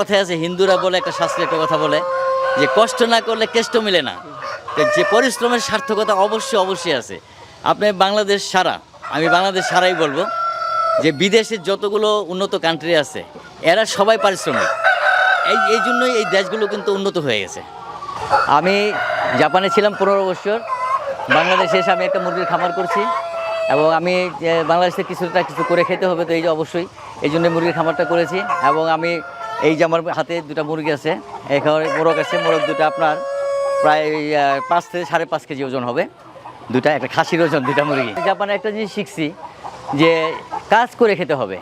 কথায় আছে, হিন্দুরা বলে, একটা শাস্ত্রে একটা কথা বলে যে কষ্ট না করলে কেষ্ট মিলে না। যে পরিশ্রমের সার্থকতা অবশ্যই অবশ্যই আছে। আপনি বাংলাদেশ সারা, আমি বাংলাদেশ সারাই বলব যে বিদেশের যতগুলো উন্নত কান্ট্রি আছে, এরা সবাই পারিশ্রমিক। এই এই জন্যই এই দেশগুলো কিন্তু উন্নত হয়ে গেছে। আমি জাপানে ছিলাম পনেরো বছর, বাংলাদেশে এসে আমি একটা মুরগির খামার করছি এবং আমি বাংলাদেশে কিছুটা কিছু করে খেতে হবে তো এই যে অবশ্যই, এই জন্য মুরগির খামারটা করেছি এবং আমি এই যে আমার হাতে দুটা মুরগি আছে, এখানে মোরগ আছে, মোরগ দুটো আপনার প্রায় পাঁচ থেকে সাড়ে পাঁচ কেজি ওজন হবে। দুটা, একটা খাসির ওজন, দুটা মুরগি। জাপানে একটা জিনিস শিখছি যে কাজ করে খেতে হবে।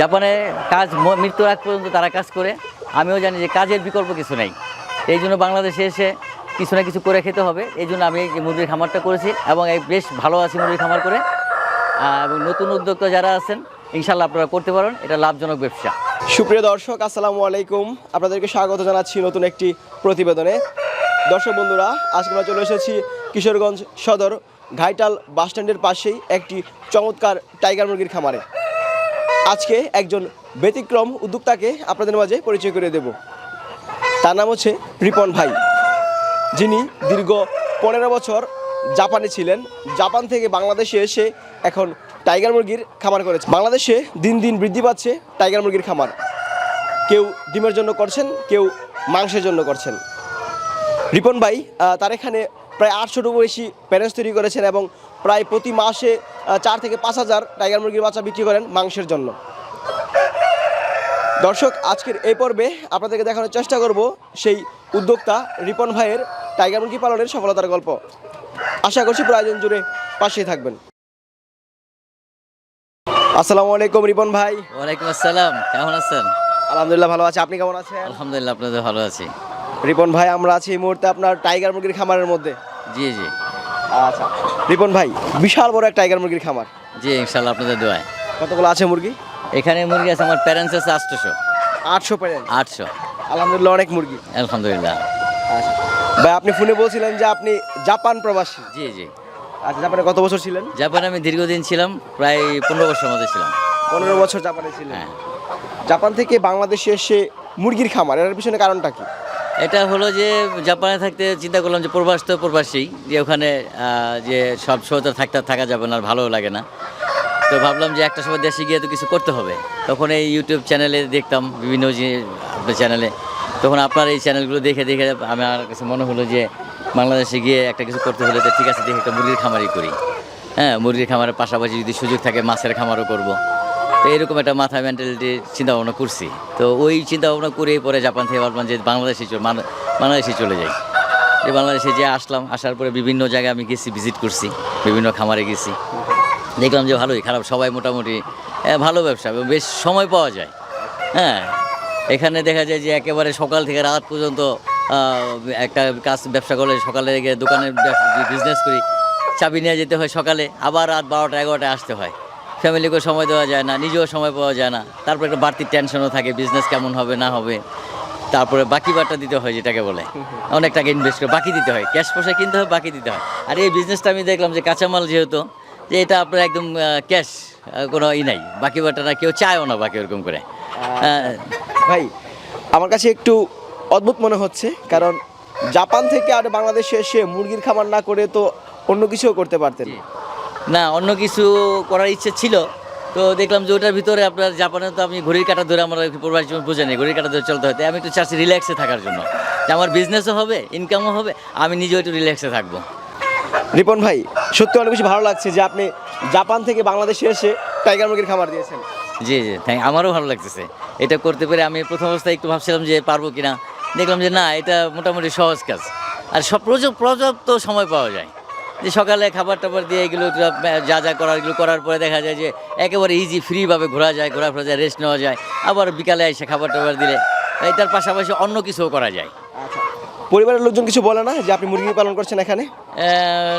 জাপানে কাজ মৃত্যুর আগ পর্যন্ত তারা কাজ করে। আমিও জানি যে কাজের বিকল্প কিছু নেই। এই জন্য বাংলাদেশে এসে কিছু না কিছু করে খেতে হবে। এই জন্য আমি এই মুরগির খামারটা করেছি এবং এই বেশ ভালো আছি মুরগির খামার করে। এবং নতুন উদ্যোক্তা যারা আছেন ইনশাল্লাহ আপনারা করতে পারেন। এটা লাভজনক ব্যবসা। সুপ্রিয় দর্শক, আসসালামু আলাইকুম। আপনাদেরকে স্বাগত জানাচ্ছি নতুন একটি প্রতিবেদনে। দর্শক বন্ধুরা, আজকে আমরা চলে এসেছি কিশোরগঞ্জ সদর ঘাইটাল বাসস্ট্যান্ডের পাশেই একটি চমৎকার টাইগার মুরগির খামারে। আজকে একজন ব্যতিক্রম উদ্যোক্তাকে আপনাদের মাঝে পরিচয় করে দেব। তার নাম হচ্ছে রিপন ভাই, যিনি দীর্ঘ পনেরো বছর জাপানে ছিলেন। জাপান থেকে বাংলাদেশে এসে এখন টাইগার মুরগির খামার করেছে বাংলাদেশে দিন দিন বৃদ্ধি পাচ্ছে টাইগার মুরগির খামার। কেউ ডিমের জন্য করছেন, কেউ মাংসের জন্য করছেন। রিপন ভাই তার এখানে প্রায় আটশোটু বেশি প্যারেন্টস তৈরি করেছেন এবং প্রায় প্রতি মাসে চার থেকে পাঁচ হাজার টাইগার মুরগির বাচ্চা বিক্রি করেন মাংসের জন্য। দর্শক, আজকের এই পর্বে আপনাদেরকে দেখানোর চেষ্টা করব সেই উদ্যোক্তা রিপন ভাইয়ের টাইগার মুরগি পালনের সফলতার গল্প। আশা করছি প্রয়োজন জুড়ে পাশেই থাকবেন। আসসালামু আলাইকুম রিপন ভাই। ওয়ালাইকুম আসসালাম কেমন আছেন? আলহামদুলিল্লাহ ভালো আছি আপনি কেমন আছেন? আলহামদুলিল্লাহ আপনাদের ভালো আছি। রিপন ভাই আমরা আছি এই মুহূর্তে আপনার টাইগার মুরগির খামারের মধ্যে। জি জি। আচ্ছা রিপন ভাই বিশাল বড় এক টাইগার মুরগির খামার। জি ইনশাল্লাহ আপনাদের দোয়ায়। কতগুলো আছে মুরগি? এখানে মুরগি আছে আমার প্যারেন্টস আছে আটশোশো। আটশো প্যারেন্ট আটশো। আলহামদুলিল্লাহ অনেক মুরগি। আলহামদুলিল্লাহ। আচ্ছা। ভাই আপনি ফোনে বলছিলেন যে আপনি জাপান প্রবাসী। জি জি। আচ্ছা জাপানে কত বছর ছিলেন? জাপানে আমি দীর্ঘদিন ছিলাম প্রায় পনেরো বছর মধ্যে ছিলাম। পনেরো বছর জাপানে ছিলেন। হ্যাঁ। জাপান থেকে বাংলাদেশে এসে মুরগির খামার এর পিছনে কারণটা কি? এটা হলো যে জাপানে থাকতে চিন্তা করলাম যে প্রবাস তো প্রবাসী যে ওখানে যে সব সময় তো থাকতে থাকা যাবে না আর ভালো লাগে না। তো ভাবলাম যে একটা সময় দেশে গিয়ে তো কিছু করতে হবে। তখন এই ইউটিউব চ্যানেলে দেখতাম বিভিন্ন যে চ্যানেলে তখন আপনার এই চ্যানেলগুলো দেখে দেখে আমার কাছে মনে হলো যে বাংলাদেশে গিয়ে একটা কিছু করতে হলে তো ঠিক আছে দেখে একটা মুরগির খামারই করি। হ্যাঁ মুরগির খামারের পাশাপাশি যদি সুযোগ থাকে মাছের খামারও করব। তো এরকম একটা মাথা মেন্টালিটি চিন্তা ভাবনা করছি। তো ওই চিন্তা ভাবনা করে পরে জাপান থেকে ভাবলাম যে বাংলাদেশে বাংলাদেশে চলে যাই। যে বাংলাদেশে যে আসলাম আসার পরে বিভিন্ন জায়গায় আমি গেছি ভিজিট করছি বিভিন্ন খামারে গেছি। দেখলাম যে ভালোই খারাপ সবাই মোটামুটি হ্যাঁ, ভালো ব্যবসা বেশ সময় পাওয়া যায়। হ্যাঁ এখানে দেখা যায় যে একেবারে সকাল থেকে রাত পর্যন্ত একটা কাজ ব্যবসা করলে সকালে গিয়ে দোকানের বিজনেস করি। চাবি নিয়ে যেতে হয় সকালে, আবার রাত বারোটা, এগারোটায় আসতে হয়। ফ্যামিলিকেও সময় দেওয়া যায় না, নিজেও সময় পাওয়া যায় না। তারপর একটা বাড়তি টেনশনও থাকে বিজনেস কেমন হবে, না হবে। তারপরে বাকি বারটা দিতে হয়, যেটাকে বলে। অনেক টাকা ইনভেস্ট করে বাকি দিতে হয় ক্যাশ পয়সা কিনতে হয়, বাকি দিতে হয়। আর এই বিজনেসটা আমি দেখলাম যে কাঁচামাল যেহেতু, যে এটা আপনার একদম ক্যাশ কোনো ই নাই। বাকি বারটা না, কেউ চায়ও না বাকি ওরকম করে। ভাই আমার কাছে একটু অদ্ভুত মনে হচ্ছে কারণ জাপান থেকে আর বাংলাদেশে এসে মুরগির খামার না করে তো অন্য কিছুও করতে পারতেন। না অন্য কিছু করার ইচ্ছে ছিল। তো দেখলাম যে ওটার ভিতরে আপনার জাপানে তো আমি ঘড়ির কাটা ধরে আমরা প্রবাসী জীবন বুঝে নেই ঘড়ির কাটা ধরে চলতে হয়। আমি একটু চাচ্ছি রিল্যাক্সে থাকার জন্য। যে আমার বিজনেসও হবে ইনকামও হবে আমি নিজেও একটু রিল্যাক্সে থাকব। রিপন ভাই সত্যি অনেক বেশি ভালো লাগছে যে আপনি জাপান থেকে বাংলাদেশে এসে টাইগার মুরগির খামার দিয়েছেন। জি জি থ্যাংক আমারও ভালো লাগতেছে। এটা করতে পেরে আমি প্রথম অবস্থায় একটু ভাবছিলাম যে পারব কিনা। দেখলাম যে না এটা মোটামুটি সহজ কাজ। আর সব পর্যাপ্ত সময় পাওয়া যায়। যে সকালে খাবার টাবার দিয়ে এগুলো যা যা করার এগুলো করার পরে দেখা যায় যে একেবারে ইজি ফ্রিভাবে ঘোরা যায় ঘোরা ফেরা যায় রেস্ট নেওয়া যায়। আবার বিকালে এসে খাবার টাবার দিলে এটার পাশাপাশি অন্য কিছুও করা যায়। আচ্ছা। পরিবারের লোকজন কিছু বলে না যে আপনি মুরগি পালন করছেন এখানে?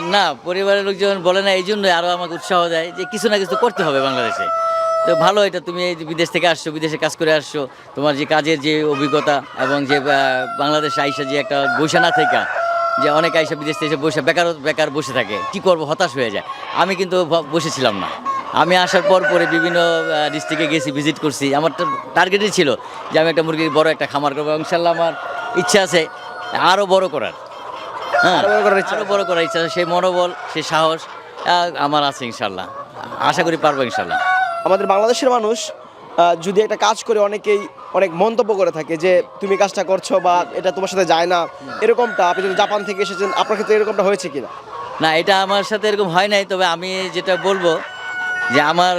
না পরিবারের লোকজন বলে না এই জন্যই আরও আমাকে উৎসাহ দেয় যে কিছু না কিছু করতে হবে বাংলাদেশে। তো ভালো এটা তুমি এই বিদেশ থেকে আসছো বিদেশে কাজ করে আসছো তোমার যে কাজের যে অভিজ্ঞতা এবং যে বাংলাদেশে আইসা যে একটা বসে না থেকে যে অনেক আইসা বিদেশ থেকে বসে বেকার বেকার বসে থাকে কি করব হতাশ হয়ে যায়। আমি কিন্তু বসেছিলাম না। আমি আসার পর পরে বিভিন্ন ডিস্ট্রিক্টে গেছি ভিজিট করছি। আমার টার্গেটই ছিল যে আমি একটা মুরগির বড় একটা খামার করব। এবং ইনশাল্লাহ আমার ইচ্ছা আছে আরও বড় করার। হ্যাঁ আরও বড় করার ইচ্ছা আরও বড় করার ইচ্ছা আছে। সেই মনোবল সেই সাহস আমার আছে ইনশাল্লাহ। আশা করি পারব ইনশাল্লাহ। আমাদের বাংলাদেশের মানুষ যদি একটা কাজ করে অনেকেই অনেক মন্তব্য করে থাকে যে তুমি কাজটা করছ বা এটা তোমার সাথে যায় না। এরকমটা আপনি যদি জাপান থেকে এসেছেন আপনার ক্ষেত্রে এরকমটা হয়েছে কিনা? না এটা আমার সাথে এরকম হয় নাই তবে আমি যেটা বলব যে আমার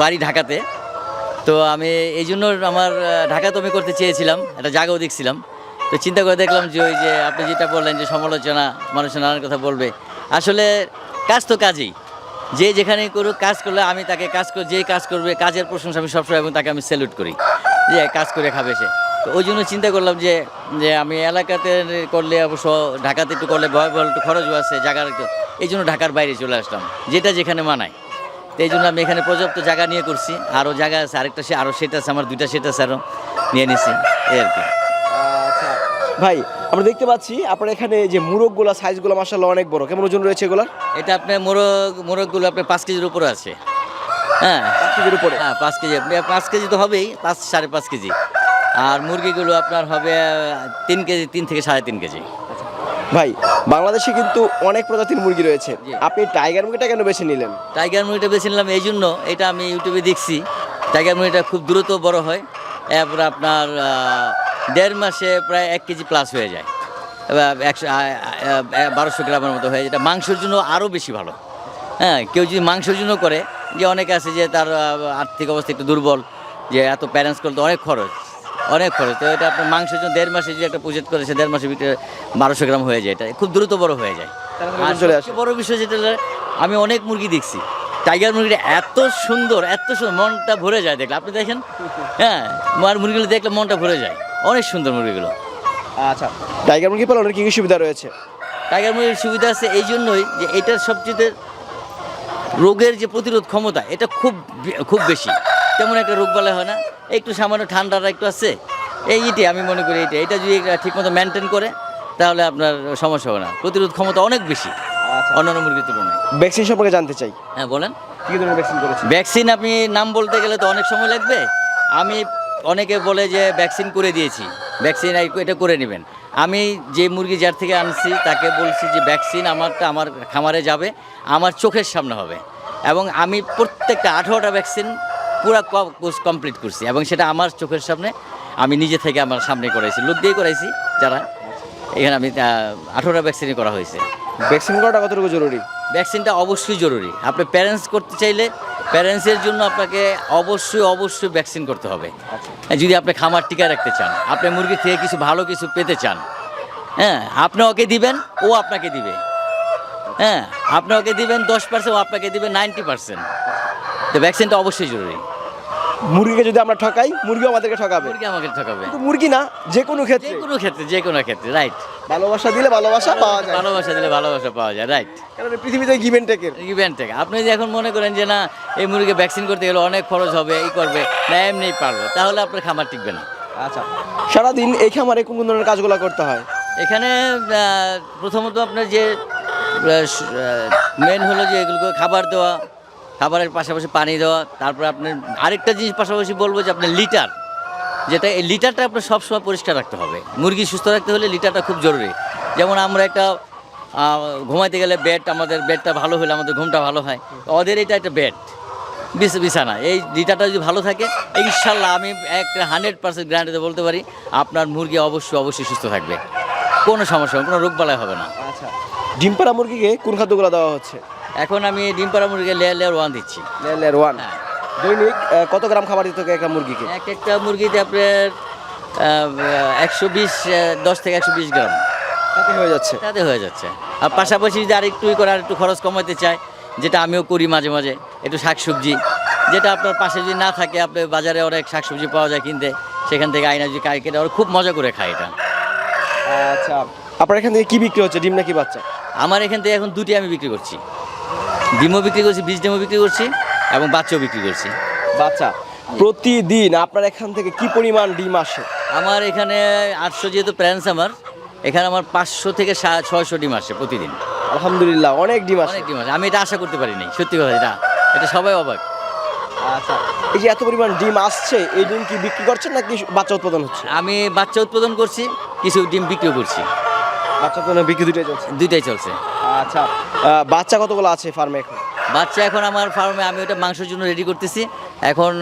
বাড়ি ঢাকাতে। তো আমি এই জন্য আমার আহ, ঢাকাতে আমি করতে চেয়েছিলাম একটা জায়গাও দেখছিলাম। তো চিন্তা করে দেখলাম যে ওই যে আপনি যেটা বললেন যে সমালোচনা মানুষের নানান কথা বলবে। আসলে কাজ তো কাজই। যে যেখানে করুক, কাজ করলে আমি তাকে কাজ করে যে কাজ করবে, কাজের প্রশংসা আমি সবসময় এবং তাকে আমি স্যালুট করি। যে কাজ করে খাবে সে। তো ওই জন্য চিন্তা করলাম যে যে আমি এলাকাতে করলে অবশ্য, ঢাকাতে একটু করলে ভয় ভয়, একটু খরচও আছে, জায়গার একটু। এই জন্য ঢাকার বাইরে চলে আসলাম। যেটা যেখানে মানায়। তো এই জন্য আমি এখানে পর্যাপ্ত জায়গা নিয়ে করছি। আরও জায়গা আছে, আরেকটা সে আরও সেট আছে, আমার দুইটা সেট আছে আরও নিয়ে নিছি। এই আর কি। ভাই আমরা দেখতে পাচ্ছি আপনার এখানে যে মুরগগুলো সাইজগুলো মাসাল্লাহ অনেক বড়। কেমন ওজন রয়েছে এগুলো এটা আপনার মোরগ মোরগগুলো আপনার পাঁচ কেজির উপরে আছে। হ্যাঁ। পাঁচ কেজির উপরে? হ্যাঁ পাঁচ কেজি। আপনি পাঁচ কেজি তো হবেই পাঁচ সাড়ে পাঁচ কেজি। আর মুরগিগুলো আপনার হবে তিন কেজি তিন থেকে সাড়ে তিন কেজি। ভাই বাংলাদেশে কিন্তু অনেক প্রজাতির মুরগি রয়েছে। আপনি টাইগার মুরগিটা কেন বেছে নিলেন? টাইগার মুরগিটা বেছে নিলাম এই জন্য এটা আমি ইউটিউবে দেখছি। টাইগার মুরগিটা খুব দ্রুত বড় হয়। এরপর আপনার দেড় মাসে প্রায় এক কেজি প্লাস হয়ে যায়। এবার একশো বারোশো গ্রামের মতো হয়ে যায়। এটা মাংসের জন্য আরও বেশি ভালো। হ্যাঁ কেউ যদি মাংসের জন্য করে যে অনেকে আছে যে তার আর্থিক অবস্থা একটু দুর্বল যে এত প্যারেন্টস করতে অনেক খরচ অনেক খরচ। তো এটা আপনার মাংসের জন্য দেড় মাসে যে একটা প্রজেক্ট করেছে দেড় মাসের ভিতরে বারোশো গ্রাম হয়ে যায়। এটা খুব দ্রুত বড় হয়ে যায়। আর বড় বিষয় যেটা আমি অনেক মুরগি দেখছি। টাইগার মুরগিটা এত সুন্দর এত সুন্দর মনটা ভরে যায় দেখলে। আপনি দেখেন? হ্যাঁ আমার মুরগিগুলো দেখলে মনটা ভরে যায়। অনেক সুন্দর মুরগিগুলো আচ্ছা টাইগার মুরগি পালনের কি কি সুবিধা রয়েছে? টাইগার মুরগির সুবিধা আছে এই জন্যই যে এটার সবচেয়ে রোগের যে প্রতিরোধ ক্ষমতা এটা খুব খুব বেশি। তেমন একটা রোগ বলা হয় না। একটু সামান্য ঠান্ডাটা একটু আছে। এই এটি আমি মনে করি এটা এটা যদি ঠিকমতো মেনটেন করে তাহলে আপনার সমস্যা হবে না। প্রতিরোধ ক্ষমতা অনেক বেশি। আচ্ছা। অন্যান্য মুরগির তুলনায়। ভ্যাকসিন সম্পর্কে জানতে চাই। হ্যাঁ বলেন। কি কি ধরনের ভ্যাকসিন করেছে ভ্যাকসিন আপনি নাম বলতে গেলে তো অনেক সময় লাগবে। আমি অনেকে বলে যে ভ্যাকসিন করে দিয়েছি ভ্যাকসিন এটা করে নেবেন। আমি যে মুরগি যার থেকে আনছি, তাকে বলছি যে ভ্যাকসিন আমারটা আমার খামারে যাবে, আমার চোখের সামনে হবে। এবং আমি প্রত্যেকটা আঠারোটা ভ্যাকসিন পুরো কোর্স কমপ্লিট করছি, এবং সেটা আমার চোখের সামনে আমি নিজে থেকে আমার সামনে করাইছি, লোক দিয়ে করাইছি, যারা। এখানে আমি আঠারোটা ভ্যাকসিনই করা হয়েছে। ভ্যাকসিন করাটা কতটুকু জরুরি? ভ্যাকসিনটা অবশ্যই জরুরি। আপনি প্যারেন্টস করতে চাইলে প্যারেন্টসের জন্য আপনাকে অবশ্যই অবশ্যই ভ্যাকসিন করতে হবে। যদি আপনি খামার টিকা রাখতে চান আপনি মুরগি থেকে কিছু ভালো কিছু পেতে চান হ্যাঁ আপনি ওকে দিবেন ও আপনাকে দিবে। হ্যাঁ আপনি ওকে দিবেন দশ পার্সেন্ট ও আপনাকে দিবে নাইনটি পার্সেন্ট তো ভ্যাকসিনটা অবশ্যই জরুরি। মুরগিকে যদি আমরা ঠকাই মুরগিও আমাদেরকে ঠকাবে। মুরগি আমাকে ঠকাবে। মুরগি না যে কোনো ক্ষেত্রে। যে ক্ষেত্রে কোনো ক্ষেত্রে যে কোনো ক্ষেত্রে রাইট ভালোবাসা দিলে ভালোবাসা পাওয়া যায়। ভালোবাসা দিলে ভালোবাসা পাওয়া যায় রাইট কারণ পৃথিবীতে গিভেন টেকের ইভেন্ট থেকে আপনি যদি এখন মনে করেন যে না এই মুরগিকে ভ্যাকসিন করতে গেলে অনেক খরচ হবে এই করবে না এমনি পারব। তাহলে আপনার খামার টিকবে না। আচ্ছা। সারাদিন এই খামারে কোন কোন ধরনের কাজগুলো করতে হয়? এখানে প্রথমত আপনার যে মেন হলো যে এগুলোকে খাবার দেওয়া খাবারের পাশাপাশি পানি দেওয়া তারপরে আপনার আরেকটা জিনিস পাশাপাশি বলব যে আপনার লিটার যেটা এই লিটারটা আপনার সবসময় পরিষ্কার রাখতে হবে। মুরগি সুস্থ রাখতে হলে লিটারটা খুব জরুরি। যেমন আমরা একটা ঘুমাইতে গেলে বেড আমাদের বেডটা ভালো হলে আমাদের ঘুমটা ভালো হয়। ওদের এটা একটা বেড বিছ- বিছানা। এই লিটারটা যদি ভালো থাকে ইনশাল্লাহ আমি একটা হান্ড্রেড পার্সেন্ট গ্যারান্টিতে বলতে পারি আপনার মুরগি অবশ্যই অবশ্যই সুস্থ থাকবে। কোনো সমস্যা হবে কোনো রোগ বালাই হবে না। আচ্ছা। ডিম পাড়া মুরগিকে কোন খাদ্যগুলো দেওয়া হচ্ছে? এখন আমি ডিম পাড়া মুরগি লেয়ার লেয়ার ওয়ান দিচ্ছি লেয়ার ওয়ান হ্যাঁ। দৈনিক কত গ্রাম খাবার দিতে একটা মুরগিকে? এক একটা মুরগিতে আপনার একশো বিশ দশ থেকে একশো বিশ গ্রাম। তাতে হয়ে যাচ্ছে। তাতে হয়ে যাচ্ছে। আর পাশাপাশি যদি আরেকটু ই করে আর একটু খরচ কমাতে চায় যেটা আমিও করি মাঝে মাঝে একটু শাকসবজি যেটা আপনার পাশে যদি না থাকে আপনার বাজারে অনেক শাকসবজি পাওয়া যায় কিনতে সেখান থেকে আইনা যদি কাই কেটে ওরা খুব মজা করে খায় এটা। আচ্ছা আপনার এখান থেকে কী বিক্রি হচ্ছে ডিম নাকি বাচ্চা? আমার এখান থেকে এখন দুটি আমি বিক্রি করছি। ডিমও বিক্রি করছি বীজ ডিমও বিক্রি করছি। এবং বাচ্চাও বিক্রি করছি। বাচ্চা প্রতিদিন আপনার এখান থেকে কি পরিমাণ ডিম আসে? আমার এখানে আটশো যেহেতু প্যারেন্টস আমার এখানে আমার পাঁচশো থেকে ছয়শো ডিম আসে প্রতিদিন। আলহামদুলিল্লাহ অনেক ডিম আসে। অনেক ডিম আসে। আমি এটা আশা করতে পারিনি সত্যি কথা এটা এটা সবাই অবাক। আচ্ছা এই যে এত পরিমাণ ডিম আসছে এই ডিম কি বিক্রি করছেন নাকি বাচ্চা উৎপাদন হচ্ছে? আমি বাচ্চা উৎপাদন করছি কিছু ডিম বিক্রিও করছি। বাচ্চা উৎপাদন বিক্রি দুটোই চলছে? দুইটাই চলছে। আচ্ছা বাচ্চা কতগুলো আছে ফার্মে এখন? বাচ্চা এখন আমার ফার্মে আমি ওটা মাংসের জন্য রেডি করতেছি। এখন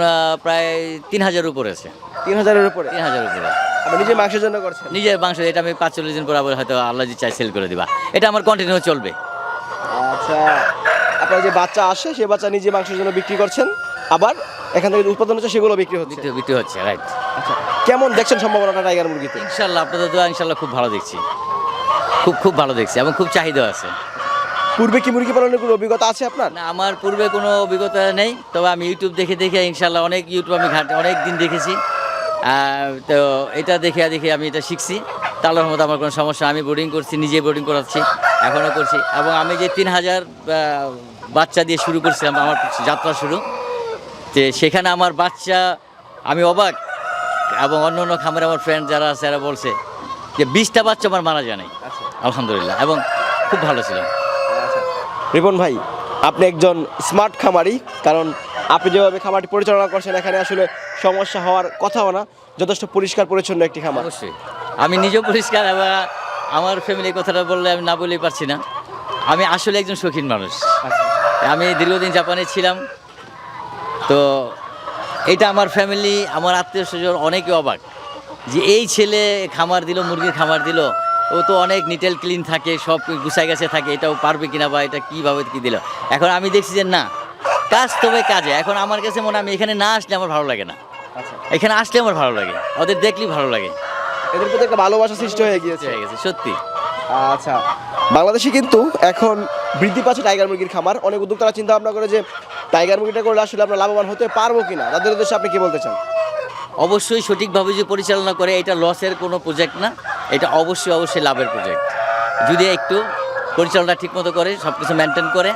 প্রায় তিন হাজার উপরে আছে। তিন হাজারের উপরে? তিন হাজার উপরে। আপনি নিজে মাংসের জন্য করছেন? নিজের মাংস এটা আমি পাঁচ চল্লিশ দিন পর আবার হয়তো আল্লাহ চাই সেল করে দিবা। এটা আমার কন্টিনিউ চলবে। আচ্ছা আপনার যে বাচ্চা আসে সে বাচ্চা নিজে মাংসের জন্য বিক্রি করছেন। আবার এখান থেকে উৎপাদন হচ্ছে সেগুলো বিক্রি হচ্ছে। বিক্রি হচ্ছে রাইট আচ্ছা কেমন দেখছেন সম্ভাবনাটা টাইগার মুরগিতে? ইনশাল্লাহ আপনাদের দোয়া ইনশাল্লাহ খুব ভালো দেখছি। খুব খুব ভালো দেখছি এবং খুব চাহিদা আছে। পূর্বে কি মুরগি পালনের কোনো অভিজ্ঞতা আছে আপনার? না আমার পূর্বে কোনো অভিজ্ঞতা নেই তবে আমি ইউটিউব দেখে দেখে ইনশাল্লাহ অনেক ইউটিউব আমি ঘাট অনেক দিন দেখেছি। তো এটা দেখে দেখে আমি এটা শিখছি। তাহলে মতো আমার কোনো সমস্যা আমি বোর্ডিং করছি নিজে বোর্ডিং করাচ্ছি এখনও করছি। এবং আমি যে তিন হাজার বাচ্চা দিয়ে শুরু করছিলাম আমার যাত্রা শুরু যে সেখানে আমার বাচ্চা আমি অবাক এবং অন্য অন্য খামারে আমার ফ্রেন্ড যারা আছে এরা বলছে যে বিশটা বাচ্চা আমার মারা যায় নাই। আচ্ছা। আলহামদুলিল্লাহ এবং খুব ভালো ছিল রিপন ভাই আপনি একজন স্মার্ট খামারি কারণ আপনি যেভাবে খামারটি পরিচালনা করছেন এখানে আসলে সমস্যা হওয়ার কথাও না যথেষ্ট পরিষ্কার পরিচ্ছন্ন একটি খামার। অবশ্যই। আমি নিজেও পরিষ্কার এবং আমার ফ্যামিলি কথাটা বললে আমি না বলেই পারছি না। আমি আসলে একজন শৌখিন মানুষ। আমি দীর্ঘদিন জাপানে ছিলাম। তো এটা আমার ফ্যামিলি আমার আত্মীয় স্বজন অনেকে অবাক যে এই ছেলে খামার দিল মুরগির খামার দিল ও তো অনেক নিটেল ক্লিন থাকে সব গুছাই গাছে থাকে এটাও পারবে কিনা বা এটা কীভাবে কী দিল? এখন আমি দেখছি যে না কাজ তবে কাজে এখন আমার কাছে মনে আমি এখানে না আসলে আমার ভালো লাগে না। আচ্ছা। এখানে আসলে আমার ভালো লাগে ওদের দেখলেই ভালো লাগে। এদের প্রতি একটা ভালোবাসা সৃষ্টি হয়ে গিয়েছে। হয়ে গেছে সত্যি। আচ্ছা বাংলাদেশে কিন্তু এখন বৃদ্ধি পাচ্ছে টাইগার মুরগির খামার। অনেক উদ্যোক্তারা চিন্তা ভাবনা করে যে টাইগার মুরগিটা করলে আসলে আমরা লাভবান হতে পারব কিনা? তাদের উদ্দেশ্যে আপনি কি বলতে চান? অবশ্যই সঠিকভাবে যে পরিচালনা করে এটা লসের কোনো প্রজেক্ট না। এটা অবশ্যই অবশ্যই লাভের প্রজেক্ট যদি একটু পরিচালনা ঠিকমতো করে সব কিছু মেনটেন করে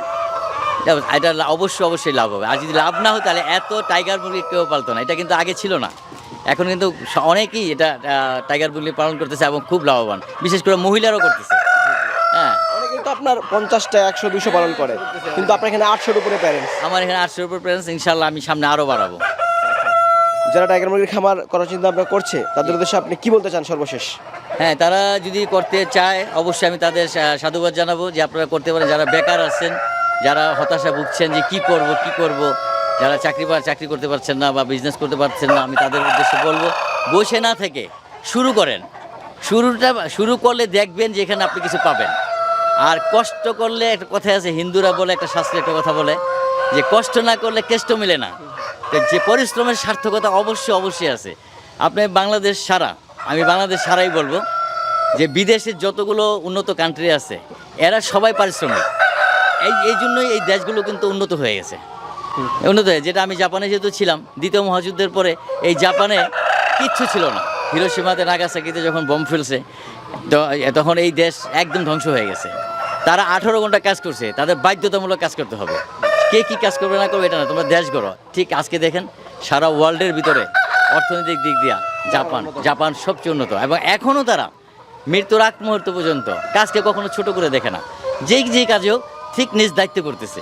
এটা- অবশ্যই অবশ্যই লাভ হবে। আর যদি লাভ না হয় তাহলে এত টাইগার মুরগি কেউ পালতো না। এটা কিন্তু আগে ছিল না। এখন কিন্তু অনেকেই এটা টাইগার মুরগি পালন করতেছে এবং খুব লাভবান। বিশেষ করে মহিলারাও করতেছে। হ্যাঁ। কিন্তু আপনার পঞ্চাশটা একশো দুশো পালন করে। কিন্তু আপনার এখানে আটশোর উপরে প্যারেন্টস আমার এখানে আটশোর উপর প্রেজেন্স ইনশাল্লাহ আমি সামনে আরও বাড়াবো। যারা টাইগার মুরগির খামার করার চিন্তা ভাবনা করছে তাদের উদ্দেশ্যে আপনি কি বলতে চান সর্বশেষ? হ্যাঁ তারা যদি করতে চায়, অবশ্যই আমি তাদের সাধুবাদ জানাব যে আপনারা করতে পারেন। যারা বেকার আছেন, যারা হতাশা ভুগছেন যে কি করব কি করব, যারা চাকরি চাকরি করতে পারছেন না বা বিজনেস করতে পারছেন না, আমি তাদের উদ্দেশ্যে বলব, বসে না থেকে শুরু করেন। শুরুটা, শুরু করলে দেখবেন যে এখানে আপনি কিছু পাবেন। আর কষ্ট করলে একটা কথা আছে, হিন্দুরা বলে, একটা শাস্ত্রে একটা কথা বলে যে কষ্ট না করলে কেষ্ট মিলে না। যে পরিশ্রমের সার্থকতা অবশ্যই অবশ্যই আছে। আপনি বাংলাদেশ সারা আমি বাংলাদেশ সারাই বলব যে বিদেশের যতগুলো উন্নত কান্ট্রি আছে, এরা সবাই পারিশ্রমিক। এই এই জন্যই এই দেশগুলো কিন্তু উন্নত হয়ে গেছে। উন্নত হয়ে, যেটা আমি জাপানে যেহেতু ছিলাম, দ্বিতীয় মহাযুদ্ধের পরে এই জাপানে কিচ্ছু ছিল না। হিরোসীমাতে নাগাসাকিতে যখন বোম ফেলছে তখন এই দেশ একদম ধ্বংস হয়ে গেছে। তারা আঠারো ঘণ্টা কাজ করছে, তাদের বাধ্যতামূলক কাজ করতে হবে। কে কি কাজ করবে না করবে এটা না, তোমরা দেশ গড়ো। ঠিক আজকে দেখেন, সারা ওয়ার্ল্ডের ভিতরে অর্থনৈতিক দিক দিয়া জাপান জাপান সবচেয়ে উন্নত। এবং এখনও তারা মৃত্যুর আগ মুহূর্ত পর্যন্ত কাজকে কখনো ছোট করে দেখে না। যেই যে কাজেও ঠিক নিজ দায়িত্ব করতেছে।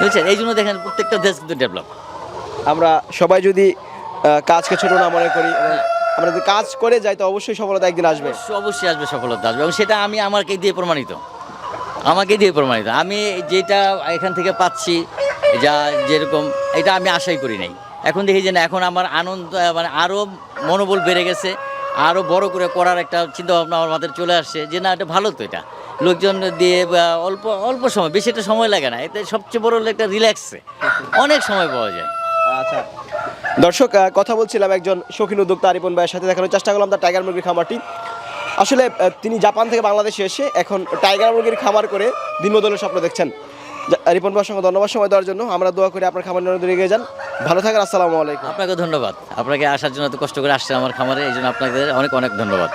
বুঝছেন? এই জন্য দেখেন প্রত্যেকটা দেশ কিন্তু ডেভেলপ আমরা সবাই যদি কাজকে ছোট না মনে করি আমরা যদি কাজ করে যাই তো অবশ্যই সফলতা একদিন আসবে। অবশ্যই অবশ্যই আসবে সফলতা আসবে। এবং সেটা আমি আমাকে দিয়ে প্রমাণিত। আমাকে দিয়ে প্রমাণিত। আমি যেটা এখান থেকে পাচ্ছি যা যেরকম এটা আমি আশাই করি নাই। এখন দেখি যে না এখন আমার আনন্দ মানে আরও মনোবল বেড়ে গেছে আরও বড় করে করার একটা চিন্তা ভাবনা আমার মাথায় চলে আসছে যে, না, এটা ভালো তো এটা। লোকজন দিয়ে অল্প অল্প সময়, বেশি একটা সময় লাগে না, এতে সবচেয়ে বড় হলো একটা রিল্যাক্সে অনেক সময় পাওয়া যায়। আচ্ছা। দর্শক কথা বলছিলাম একজন শৌখিন উদ্যোক্তা আরিপন ভাইয়ের সাথে, দেখানোর চেষ্টা করলাম তার টাইগার মুরগির খামারটি। আসলে তিনি জাপান থেকে বাংলাদেশে এসে এখন টাইগার মুরগির খামার করে দিনবদলের স্বপ্ন দেখছেন। রিপন বাবার সঙ্গে ধন্যবাদ সময় দেওয়ার জন্য। আমরা দোয়া করি আপনার খামার নিয়ে এগিয়ে যান। ভালো থাকেন, আসসালামু আলাইকুম। আপনাকে ধন্যবাদ। আপনাকে আসার জন্য এত কষ্ট করে আসছেন আমার খামারে, এই জন্য আপনাদের অনেক অনেক ধন্যবাদ।